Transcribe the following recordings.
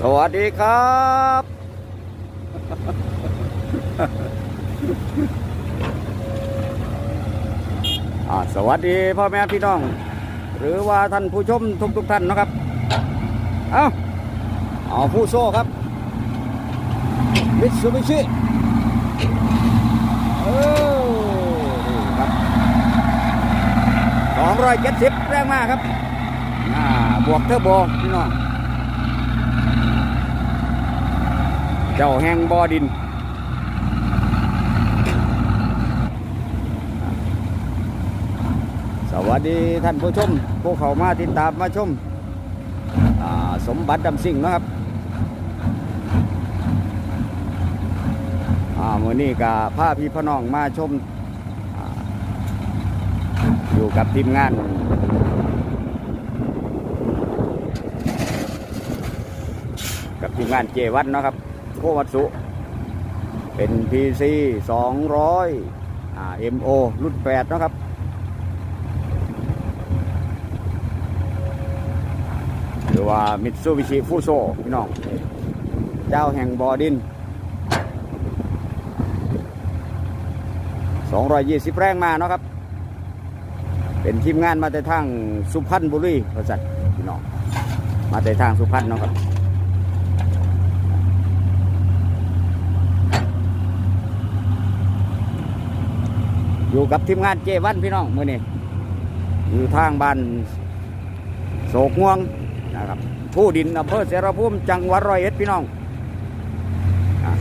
สวัสดีครับ สวัสดีพ่อแม่พี่น้อง หรือว่าท่านผู้ชมทุกทุกท่านนะครับ เอาเอาผู้โซ่ครับมิตซูบิชิเออครับสองร้อยเจ็ดสิบแรงมากครับ อ่า บวกเทอร์โบพี่น้อง เจ้าแห่งบ่อดิน สวัสดีท่านผู้ชมผู้เขามาติดตามมาชม สมบัติดำสิ่งนะครับมื่อนี้กับพาพี่พน้องมาชมออยู่กับทีมงานกับทีมงานเจวัดเนาะครับ โควัตสุ เป็น PC 200อ่า MO รุ่น8นะครับ หรือว่ามิตซูบิชิฟูโซพี่น้อง เจ้าแห่งบอดิน 220 แรงมาเนาะครับ เป็นทีมงานมาแต่ทางสุพรรณบุรีพระสัตพี่น้อง มาแต่ทางสุพรรณเนาะครับ อยู่กับทีมงานเจวันพี่น้องมื่อนี้อยู่ทางบ้านโศกง่วงนะครับผู้ดินอำเภอเสรภูมิจังหวัดร้อยเอ็ดพี่น้องอะ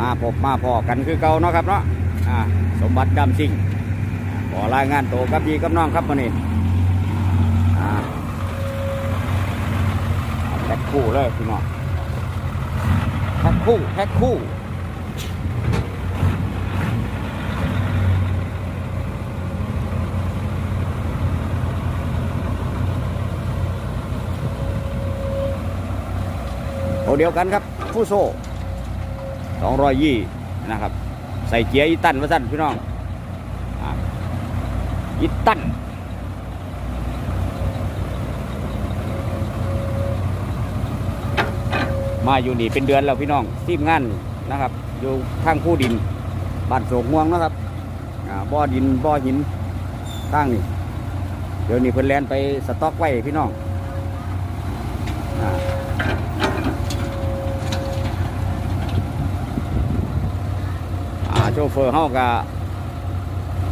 มาพบมาพอกันคือเก่าเนาะครับเนาะอะสมบัติดำสิ่งขอรายงานตัวกับพี่กับน้องครับมื่อนี้อะแพ็คคู่เลยพี่น้องแพ็คคู่แพ็คคู่ ตัวเดียวกันครับฟูโซ่สองรอยยี่นะครับ ใส่เกียร์อีตันมาสั่นพี่น้องอีตันมาอยู่นี่เป็นเดือนแล้วพี่น้องทีมงานนะครับ อยู่ทางผู้ดินบ้านโศกม่วงนะครับบ่อดินบ่อหินทางนี่เดี๋ยวนี้เพิ่นแลนไปสต็อกไว้พี่น้องอ่า อ่า โชเฟอร์เฮากับ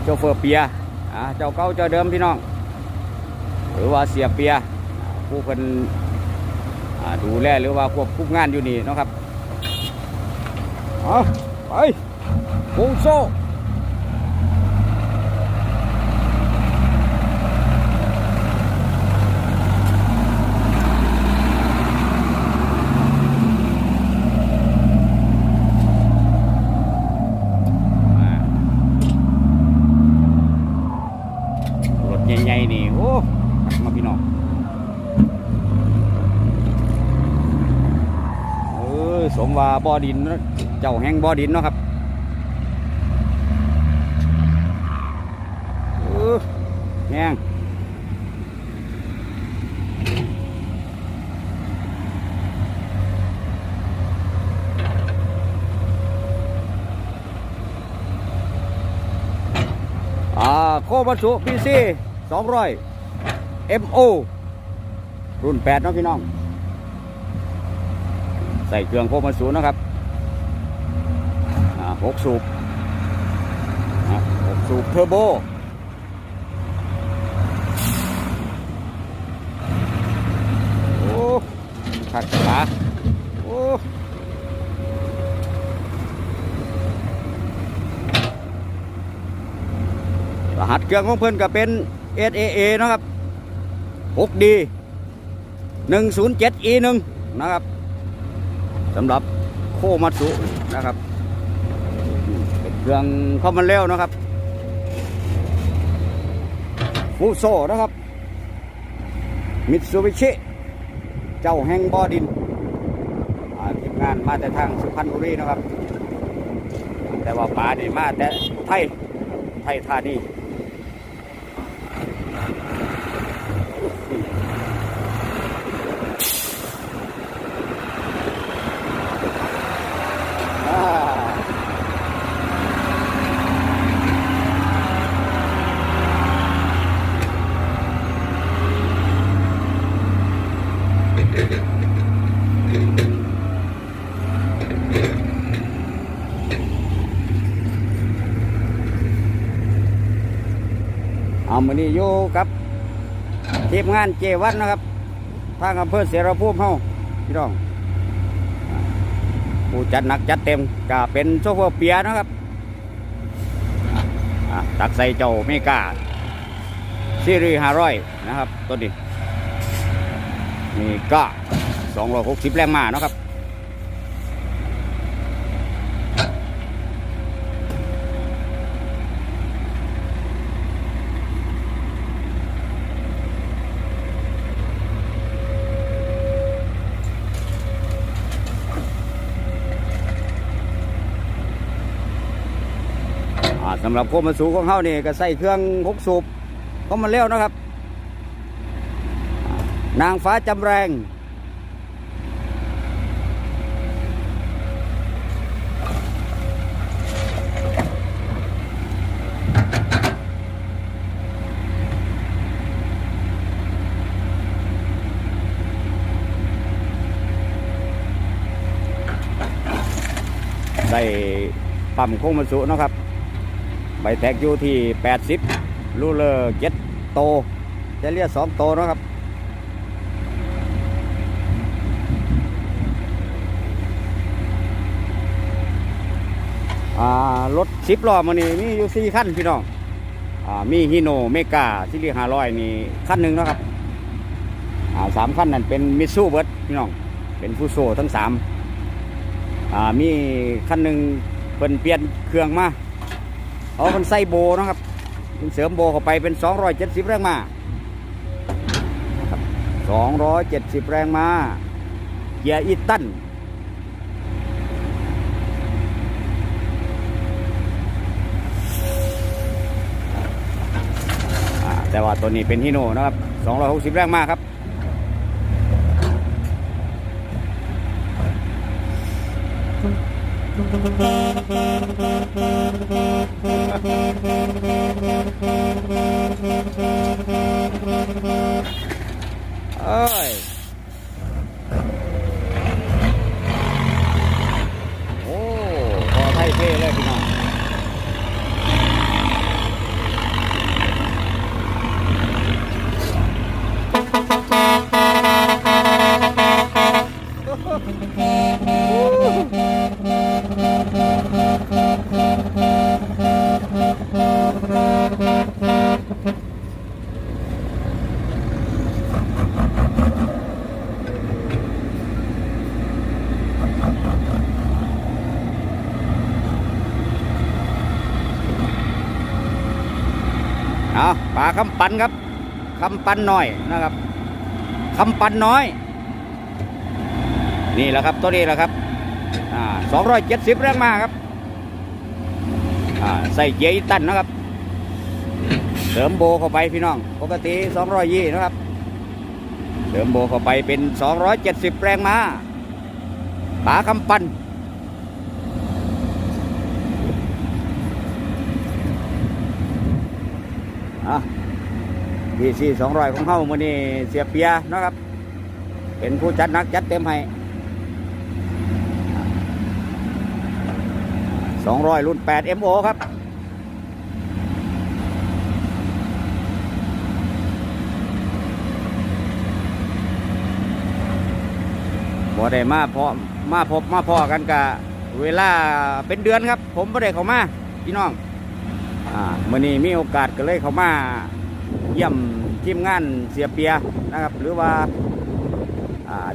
โชเฟอร์เปียอ่าเจ้าเก่าเจ้าเดิมพี่น้อง หรือว่าเสียเปียผู้เป็นอ่าดูแลหรือว่าควบคุมงานอยู่นี่นะครับเอาไปปูโซ่อ่ารถใหญ่ๆนี่โอ้ขับมาพี่น้องเออ สมว่าบ่อดิน เจ้าแห่งบ่อดินเนาะครับเออแห้งอ่าโคบัสุพีซีสองร้อย MO รุ่นแปดเนาะพี่น้อง ใส่เครื่องโคบัตสุนะครับหกสูบหกสูบเทอร์โบโอ้ขัดขาโอ้รหัสเครื่องของเพิ่อนก็เป็น SAA นะครับ 6D 107E1 นะครับ สำหรับโคมัตสุนะครับเป็นเครื่องคอมมันเร็วนะครับฟูโซนะครับมิตซูบิชิเจ้าแห่งบ่อดินทีมงานมาแต่ทางสุพรรณบุรีนะครับ แต่ว่าป่านี่มาแต่ไทยไทยธานี มือนี้อยู่กับทีมงานเจวันนะครับ ทางอำเภอเสรภูมิเฮาพี่น้องผู้จัดหนักจัดเต็มก็เป็นโชเฟอร์เปียนะครับตักใส่เจ้าเมกาซีรีส์ห้าร้อยนะครับตัวนี้นี่ก็สองร้อยหกสิบแรงม้านะครับ สำหรับโคมมันสูของเขานี่ก็ใส่เครื่องหกสูบก็มันเร็วนะครับ นางฟ้าจำแรงใส่ปั๊มโคมมันสูเนะครับ ใบแตกอยู่ที่ 80ลูเลอร์เจ็ดโตจะเรียกสองโตนะครับ รถสิบล้อมันนี่มีอยู่สี่ขั้นพี่น้องอมีฮิโนเมกาซิลีห้าร้อยนี่ขั้นหนึ่งนะครับสามขั้นนั่นเป็นมิตซูเบิร์ดพี่น้อง เป็นฟูโซทั้งสามมีขั้นหนึ่งเพิ่นเปลี่ยนเครื่องมา เอามันใส่โบนะครับมันเสริมโบเข้าไปเป็น 270 แรงม้าครับ270 แรงมาเกียร์อีตันแต่ว่าตัวนี้เป็นฮิโน่นะครับ 260 แรงมาครับ เอ้ คำปันครับคำปันน้อยนะครับคำปันน้อย นี่แหละครับตัวนี้แหละครับอ่าสองร้อยเจ็ดสิบแรงมาครับอ่าใส่เกียร์ตันนะครับเสริมโบเข้าไปพี่น้อง ปกติสองร้อยยี่นะครับเสริมโบเข้าไปเป็นสองร้อยเจ็ดสิบแรงมาปลาคำปันอะ พีซีสองร้อยของเขามือนี้เสียเปียนะครับ เป็นผู้จัดนักจัดเต็มให้สองร้อยรุ่นแปด MO ครับบ่ได้มาพอมาพบมาพอกันกะเวลาเป็นเดือนครับ ผมบ่ได้เข้ามาพี่น้องอ่ามื่อนี้มีโอกาสก็เลยเข้ามา เยี่ยมทีมงานเสียเปียนะครับ หรือว่า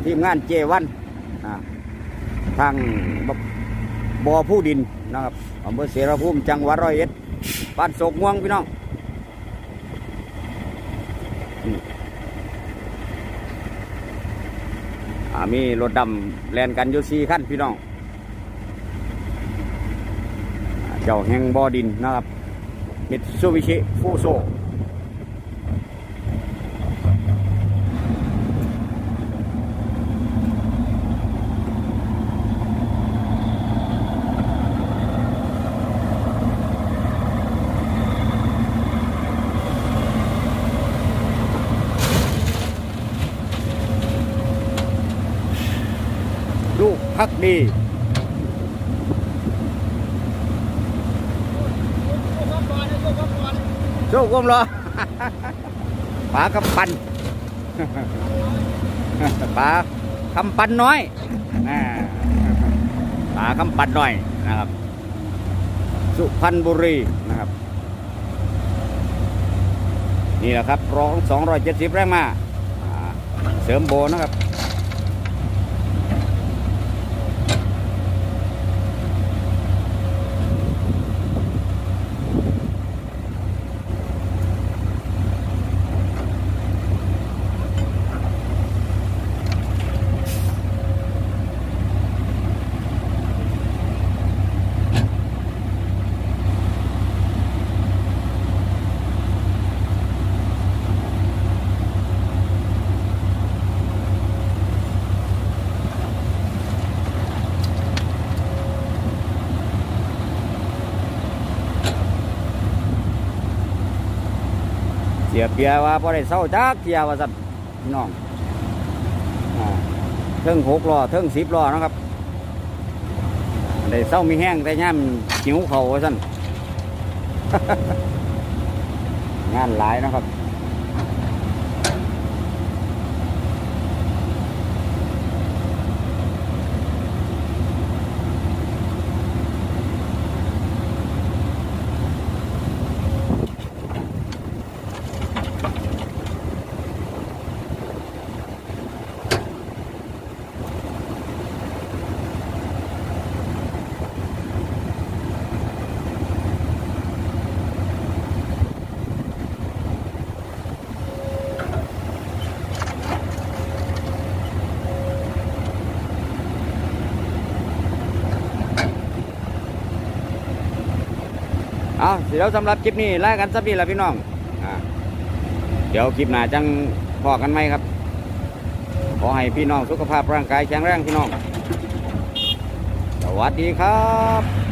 ทีมงานเจวันทางบบอผู้ดินนะครับอำเภอเสรภูมิจังหวัดร้อยเอ็ดบ้านโศกม่วงพี่น้องอมีรถดำแลนกันอยู่สี่ขั้นพี่น้อง เจ้าแห่งบอดินนะครับมิตซูบิชิฟูโซ พักดีโชคกลมเหรอปลากำปันปลาคำปันน้อยปลาคำปันน้อยนะครับ สุพรรณบุรีนะครับ นี่แหละครับร้องสองร้อยเจ็ดสิบแรงมา เสริมโบนะครับ สียเปียว่าพอได้เศร้าจักเทียว่าสัตว์พี่น้องเทิงหกล้อเทิงสิบล้อนะครับได้เศร้ามีแห้งแต่ย่ามหิวเขาว่าสั่นงานหลายนะครับ เอาเดี๋ยวสำหรับคลิปนี้ลากันสักทีละพี่น้องอ่าเดี๋ยวคลิปหน้าจังพอกันไหมครับ ขอให้พี่น้องสุขภาพร่างกายแข็งแรงพี่น้อง สวัสดีครับ